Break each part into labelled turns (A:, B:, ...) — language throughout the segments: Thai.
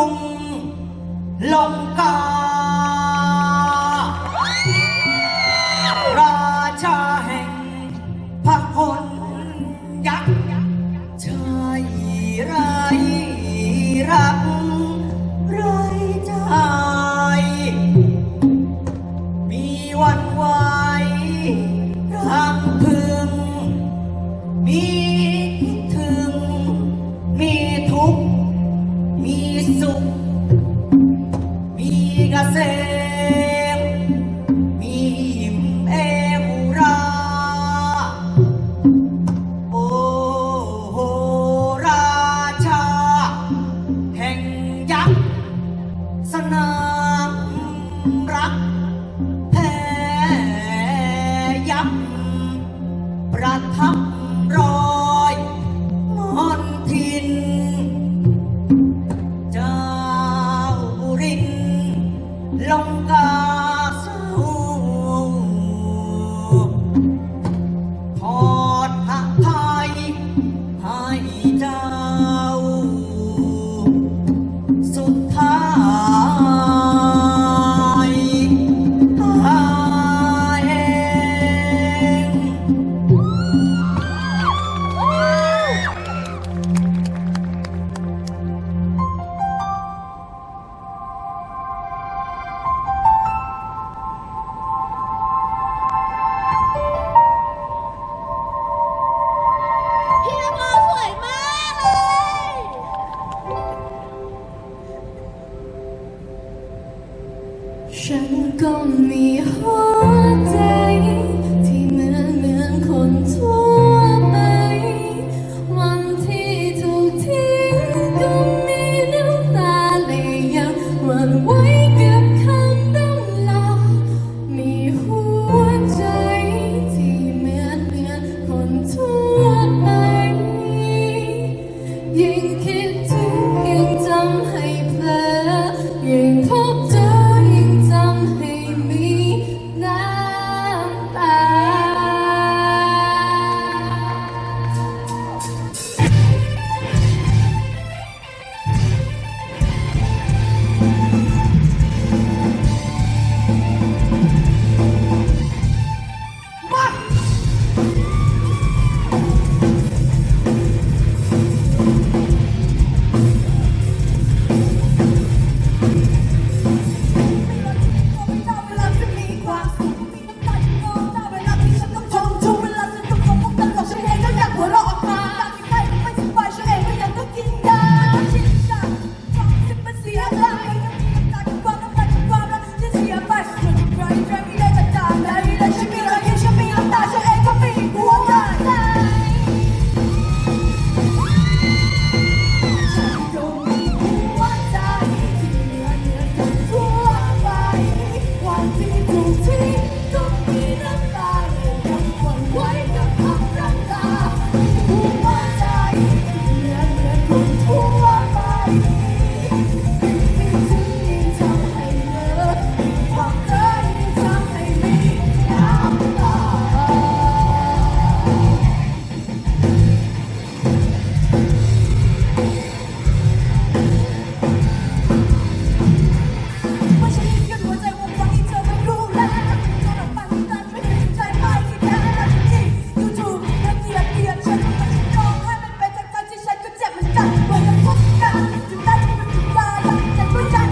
A: ุงลงกา ราชาแห่งพักพลยักษ์ชายไรรักไรใจมีวั
B: นไหวรักพื้น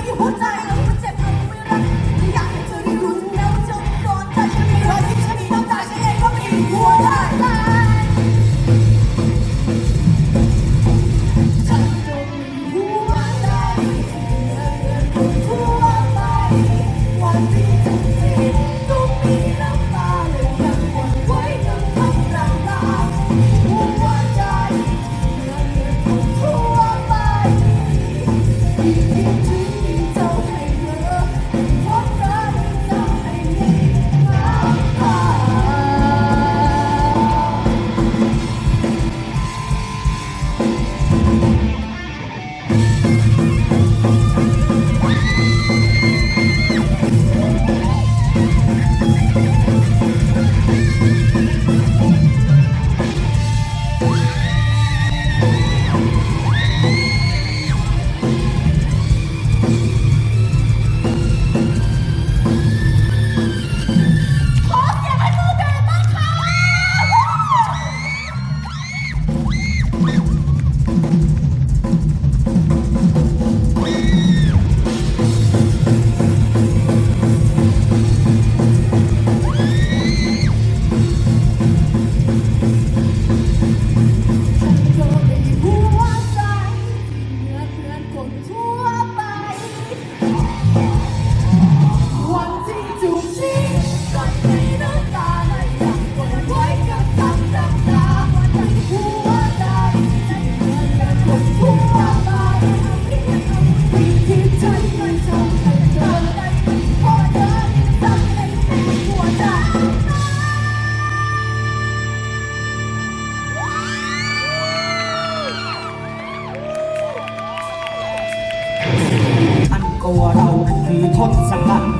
B: 你不在。 คือทศกัณฐ์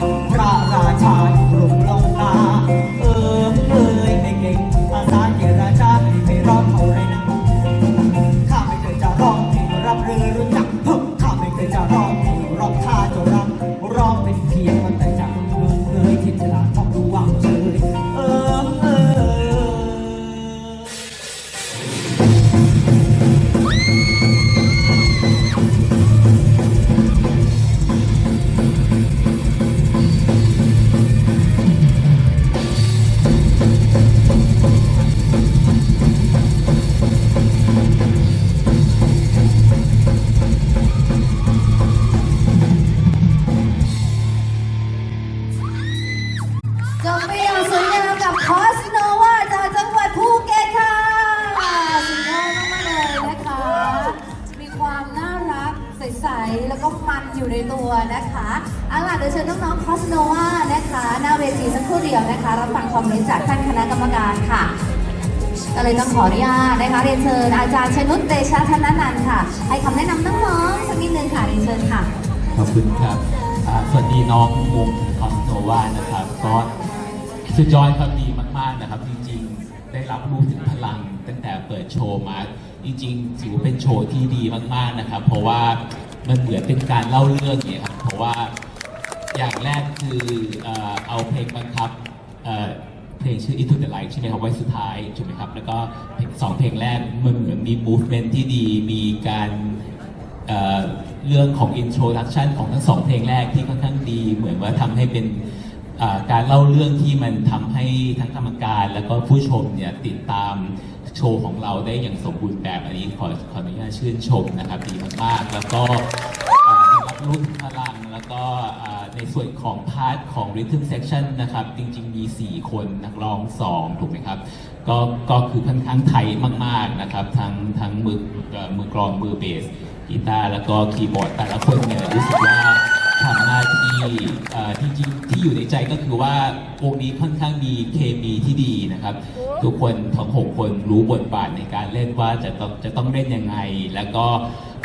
B: เอาล่ะเดี๋ยวเชิญน้องๆคอสโนวานะคะ หน้าเวทีสักครู่เดียวนะคะ รับฟังคอมเมนต์จากท่านคณะกรรมการค่ะก็เลยต้องขออนุญาตนะคะเรียนเชิญอาจารย์ชนุชเตชะธนนันท์ค่ะ ให้คำแนะนำน้องๆสักนิดนึงค่ะเรียนเชิญค่ะ
C: ขอบคุณครับอ่าสวัสดีน้องมุมคอสโนวานะครับก็สุดยอดครับดีมาก ๆนะครับ จริงๆ ได้รับรู้ถึงพลังตั้งแต่เปิดโชว์มาจริงๆถือว่าเป็นโชว์ที่ดีมากๆนะครับ เพราะว่ามันเหมือนเป็นการเล่าเรื่องเนี่ยครับ เพราะว่าอย่างแรกคือเอ่อเอาเพลงบังคับเอ่อเพลงชื่อ Into the Light ใช่ไหมครับไว้สุดท้ายถูกไหมครับ แล้วก็สองเพลงแรกมันเหมือนมี movement ที่ดีมีการเอ่อเรื่องของ introduction ของทั้งสองเพลงแรกที่ค่อนข้างดี เหมือนว่าทำให้เป็นอ่าการเล่าเรื่องที่มันทำให้ทั้งกรรมการแล้วก็ผู้ชมเนี่ยติดตามโชว์ของเราได้อย่างสมบูรณ์แบบอันนี้ขอขออนุญาตชื่นชมนะครับดีมากๆแล้วก็อ่าได้รับรู้ถึงพลัง แล้วก็ในส่วนของพาร์ทของ rhythm section นะครับ จริงๆ มี 4 คนนักร้อง 2 ถูกไหมครับ ก็ก็คือค่อนข้างไทยมากๆนะครับ ทั้งทั้งมือมือกลองมือเบสกีตาร์แล้วก็คีย์บอร์ดแต่ละคนเนี่ยรู้สึกว่าทำหน้าที่ที่จริงที่อยู่ในใจก็คือว่าวงนี้ค่อนข้างมีเคมีที่ดีนะครับ ทุกคนทั้งหกคนรู้บทบาทในการเล่นว่าจะต้องจะต้องเล่นยังไง แล้วก็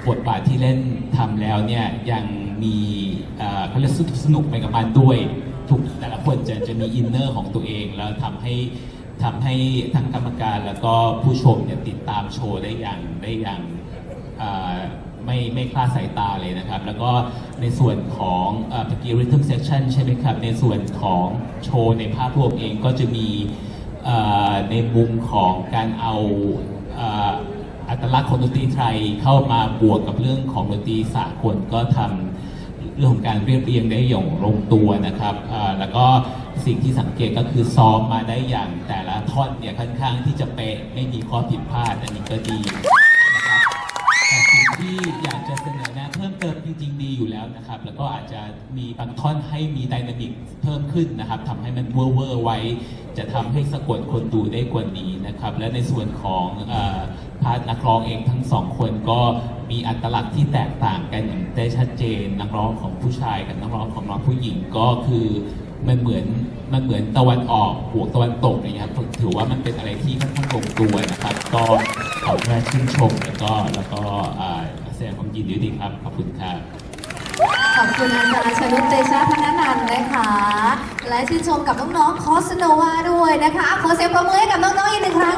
C: บทบาทที่เล่นทำแล้วเนี่ยยัง มีเขาเรียกสนุกไปกับมันด้วย ทุกแต่ละคนจะจะมีอินเนอร์ของตัวเอง แล้วทำให้ทำให้ทั้งกรรมการแล้วก็ผู้ชมเนี่ยติดตามโชว์ได้อย่างได้อย่างไม่ไม่คลาดสายตาเลยนะครับ แล้วก็ในส่วนของเมื่อกี้ rhythm section ใช่ไหมครับ ในส่วนของโชว์ในภาพรวมเองก็จะมีในมุมของการเอาอัตลักษณ์ของดนตรีไทยเข้ามาบวกกับเรื่องของดนตรีสากลก็ทำ เรื่องของการเรียบเรียงได้อย่างลงตัวนะครับแล้วก็สิ่งที่สังเกตก็คือซ้อมมาได้อย่างแต่ละท่อนเนี่ยค่อนข้างที่จะเป๊ะไม่มีข้อผิดพลาดอันนี้ก็ดีนะครับแต่สิ่งที่อยากจะเสนอแนะเพิ่มเติมจริงๆดีอยู่แล้วนะครับ แล้วก็อาจจะมีบางท่อนให้มีไดนามิกเพิ่มขึ้นนะครับทำให้มันเวอร์เวอร์ไว้ จะทำให้สะกดคนดูได้กว่านี้นะครับ และในส่วนของ พาร์ทนักร้องเองทั้งสองคนก็มีอัตลักษณ์ที่แตกต่างกันอย่างได้ชัดเจน นักร้องของผู้ชายกับนักร้องของน้องผู้หญิงก็คือมันเหมือนมันเหมือนตะวันออกบวกตะวันตกอย่างเงี้ยครับถือว่ามันเป็นอะไรที่ค่อนข้างลงตัวนะครับ ก็ขอแค่ชื่นชมแล้วก็แล้วก็แสดงความยินดีด้วยครับขอบคุณครับ
B: ขอบคุณอาจารย์ชนุชเตชะพนันนันนะคะ และชื่นชมกับน้องๆคอสโนวาด้วยนะคะขอเสียงปรบมือให้กับน้องๆอีกหนึ่งครั้ง